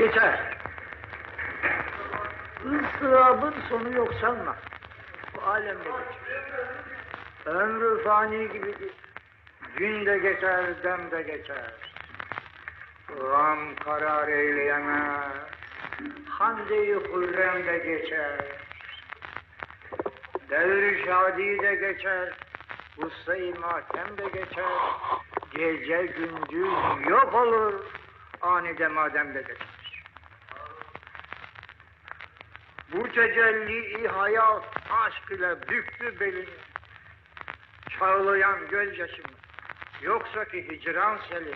Geçer. Izdırabın sonu yok sanma. Bu alemde geçer. Ömrü fani gibidir. Gün de geçer, dem de geçer. Gam karar eyleyemez. Hande-i hürrem de geçer. Devr şadi de geçer. Usta-i matem de geçer. Gece gündüz yok olur. Anide madem de geçer. Bu tecelli hayat aşk ile büktü belini. Çağlayan gözyaşımı. Yoksa ki hicran selini.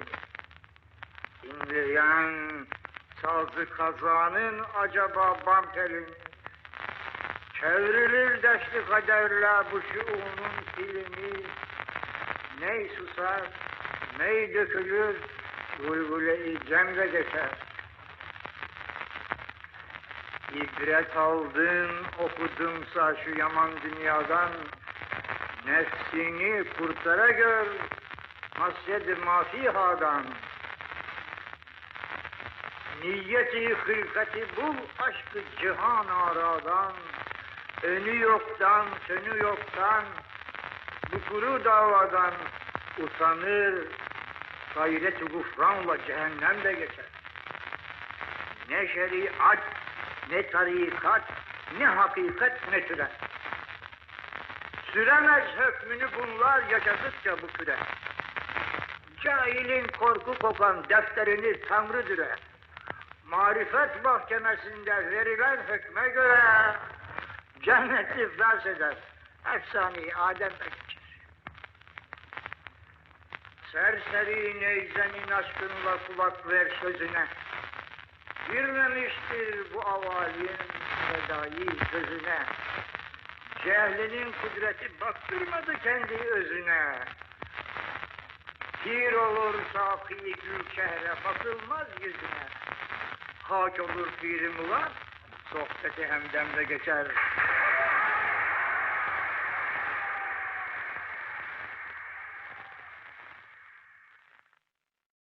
İnleyen sazı kazanın acaba bam telini. Çevrilir deşli kaderle bu şuunun filmi. Ney susar, ney dökülür, gulgule-i cemre geçer. İbret aldın, okudunsa şu yaman dünyadan, nefsini kurtara gör, hasyed-i mafihadan. Niyeti hılkati bul, aşkı cihan aradan, önü yoktan, sönü yoktan, bu kuru davadan utanır, gayret-i gufranla cehennem de geçer. Ne şeriat, ne tarikat, ne hakikat, ne süre. Süremez hükmünü bunlar yaşadıkça bu küre. Cahilin korku kokan defterini Tanrı düre. Marifet mahkemesinde verilen hükme göre cenneti iflas eder. Efsane Adem de geçer. Serseri neyzenin aşkınla kulak ver sözüne. Girmemiştir bu avalin fedai gözüne. Cehlinin kudreti baktırmadı kendi özüne. Pir olur saki gül şehre bakılmaz yüzüne. Haç olur piri mular, sohbeti hemdemde geçer.